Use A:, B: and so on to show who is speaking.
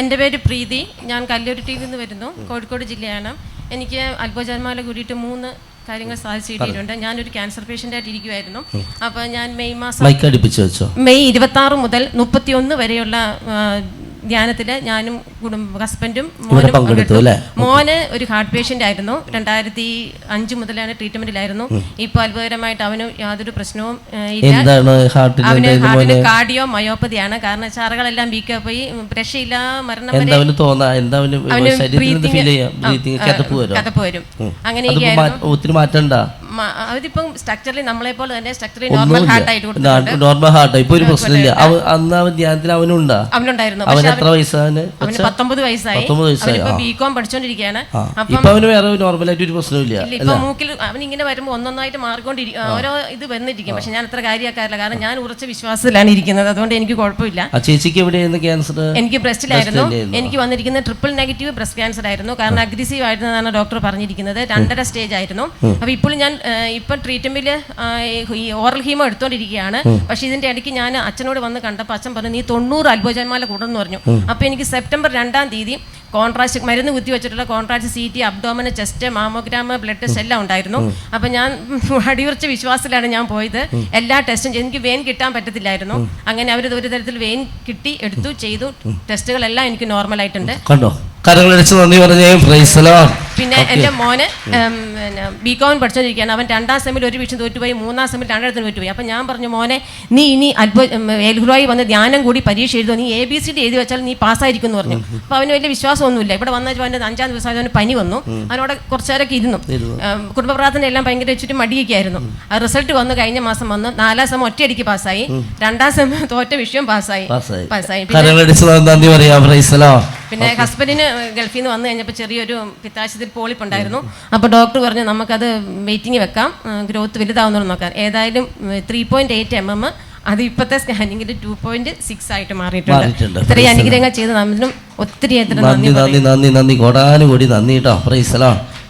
A: എന്റെ പേര് പ്രീതി. ഞാൻ കല്ലൂരിട്ടിയിൽ നിന്ന് വരുന്നു. കോഴിക്കോട് ജില്ലയാണ്. എനിക്ക് അത്ഭുതജന്മാല കൂടിയിട്ട് മൂന്ന് കാര്യങ്ങൾ സാധിച്ചു കിട്ടിയിട്ടുണ്ട്. ഞാനൊരു ക്യാൻസർ പേഷ്യന്റ് ആയിട്ട് ഇരിക്കുമായിരുന്നു അപ്പോൾ ഞാൻ മെയ് മാസം മെയ് ഇരുപത്തി ആറ് മുതൽ മുപ്പത്തിയൊന്ന് വരെയുള്ള ധ്യാനത്തിൽ ഞാനും കുടുംബ ഹസ്ബൻഡും മോനും
B: പങ്കെടുത്തു?
A: മോന് ഒരു ഹാർട്ട് പേഷ്യന്റ് ആയിരുന്നു. രണ്ടായിരത്തി അഞ്ച് മുതലാണ് ട്രീറ്റ്മെന്റിലായിരുന്നു ഇപ്പോൾ അത്ഭുതകരമായിട്ട് അവന് യാതൊരു പ്രശ്നവും ഇല്ല. അവന് ഹാർട്ടിന് കാർഡിയോ മയോപ്പതിയാണ് കാരണം ചാറകളെല്ലാം വീക്കാ പോയി. രക്ഷയില്ല മരണം വരെ
B: കിതപ്പ് വരും? അങ്ങനെ ഒത്തിരി മാറ്റണ്ട?
A: അവരിപ്പം സ്ട്രക്ചറിൽ നമ്മളെ പോലെ തന്നെ സ്ട്രക്ചറിൽ നോർമൽ ഹാർട്ട് ആയിട്ട് കൊടുത്തിട്ടുണ്ട്.
B: നോർമൽ ഹാർട്ട് ഇപ്പൊ ഒരു പ്രശ്നമില്ല. അന്ന് അവൻ ധ്യാനത്തിൽ അവനുണ്ടാ?
A: അവനുണ്ടായിരുന്നു.
B: അവൻ എത്ര വയസ്സാണ്?
A: അവന് പത്തൊമ്പത് വയസ്സായി. അവനിപ്പോ ബികോം പഠിച്ചോണ്ടിരിക്കുകയാണ് അപ്പം
B: അവന് വേറെ നോർമലായിട്ട് ഒരു പ്രശ്നമില്ല.
A: ഇപ്പൊ മൂക്കിൽ അവൻ ഇങ്ങനെ വരുമ്പോ ഒന്നൊന്നായിട്ട് മാറിക്കൊണ്ടിരിക്കും ഓരോ ഇത് വന്നിരിക്കും. പക്ഷെ ഞാൻ അത്ര കാര്യമാക്കാറില്ല കാരണം ഞാൻ ഉറച്ച വിശ്വാസത്തിലാണ് ഇരിക്കുന്നത്. അതുകൊണ്ട് എനിക്ക് കുഴപ്പമില്ല.
B: ആ ചേച്ചിക്ക് എവിടെയായിരുന്നു ക്യാൻസർ
A: എനിക്ക് ബ്രസ്റ്റിലായിരുന്നു. എനിക്ക് വന്നിരിക്കുന്ന ട്രിപ്പിൾ നെഗറ്റീവ് ബ്രസ്റ്റ് ക്യാൻസർ ആയിരുന്നു. കാരണം അഗ്രസീവ് ആയിരുന്നതാണ് ഡോക്ടർ പറഞ്ഞിരിക്കുന്നത്. രണ്ടര സ്റ്റേജ് ആയിരുന്നു. അപ്പൊ ഇപ്പോഴും ഞാൻ ഇപ്പം ട്രീറ്റ്മെന്റിൽ ഈ ഓറൽ ഹീമോ എടുത്തോണ്ടിരിക്കുകയാണ്. പക്ഷെ ഇതിന്റെ ഇടയ്ക്ക് ഞാൻ അച്ഛനോട് വന്ന് കണ്ടപ്പോൾ അച്ഛൻ പറഞ്ഞു നീ തൊണ്ണൂറ് അത്ഭുജന്മാല കൂടെന്ന് പറഞ്ഞു. അപ്പൊ എനിക്ക് സെപ്റ്റംബർ രണ്ടാം തീയതി കോൺട്രാസ്റ്റ് മരുന്ന് കുത്തി വെച്ചിട്ടുള്ള contrast C T അബ്ഡോമന് chest mammogram blood test എല്ലാം ഉണ്ടായിരുന്നു. അപ്പൊ ഞാൻ അടിയുറച്ച വിശ്വാസത്തിലാണ് ഞാൻ പോയത്. എല്ലാ ടെസ്റ്റും എനിക്ക് വെയിൻ കിട്ടാൻ പറ്റത്തില്ലായിരുന്നു. അങ്ങനെ അവർ ഒരു തരത്തിൽ വെയിൻ കിട്ടി എടുത്തു ചെയ്തു. ടെസ്റ്റുകളെല്ലാം എനിക്ക് നോർമൽ ആയിട്ടുണ്ട്.
B: കണ്ടോ? കരങ്ങളടിച്ച് നന്ദി പറഞ്ഞേ പ്രൈസലോ
A: പിന്നെ എന്റെ മോന് പിന്നെ ബി കോം പഠിച്ചോണ്ടിരിക്കുകയാണ്. അവൻ രണ്ടാം സെമ്മിൽ ഒരു വിഷയം തോറ്റുപോയി മൂന്നാം സെമ്മിൽ രണ്ടിടത്തിന് തോറ്റുപോയി. അപ്പം ഞാൻ പറഞ്ഞു മോനെ നീ ഇനി അത്ഭുത എൽഹുറായി വന്ന് ധ്യാനം കൂടി പരീക്ഷ എഴുതുമോ നീ എ ബി സി ഡി എഴുതി വെച്ചാൽ നീ പാസ്സായിരിക്കും എന്ന് പറഞ്ഞു അപ്പോൾ അവന് വലിയ വിശ്വാസമൊന്നുമില്ല. ഇവിടെ വന്നപ്പോൾ അവന്റെ അഞ്ചാം ദിവസം അവന് പനി വന്നു. അവനോട് കുറച്ച് നേരമൊക്കെ ഇരുന്നു. കുടുംബ പ്രാർത്ഥന എല്ലാം ഭയങ്കര വെച്ചിട്ട് മടിയൊക്കെയായിരുന്നു. ആ റിസൾട്ട് വന്നു കഴിഞ്ഞ മാസം വന്ന് നാലാം സെം ഒറ്റയടിക്ക് പാസ്സായി. രണ്ടാം സെം തോറ്റ വിഷയം പാസ്സായി.
B: പാസ്സായി.
A: പിന്നെ ഹസ്ബൻഡിന് ഗൾഫിൽ നിന്ന് വന്നു കഴിഞ്ഞപ്പോൾ ചെറിയൊരു പിത്താശയത്തിൽ പോളിപ്പ് ഉണ്ടായിരുന്നു അപ്പോൾ ഡോക്ടർ പറഞ്ഞു നമുക്കത് വെയിറ്റിംഗ് വെക്കാം. ഗ്രോത്ത് വലുതാവുന്നതെന്ന് നോക്കാം. ഏതായാലും three point eight M M അത് ഇപ്പോഴത്തെ സ്കാനിങ്ങിൽ ടു പോയിന്റ് സിക്സ് ആയിട്ട് മാറിയിട്ടുണ്ട്. ഇത്രയും അനുഗ്രഹങ്ങൾ ചെയ്ത് നമ്മളും ഒത്തിരി
B: നന്ദി നന്ദി നന്ദി നന്ദി കോടാനുകൂടി നന്ദി കേട്ടോ. പ്രൈസലോ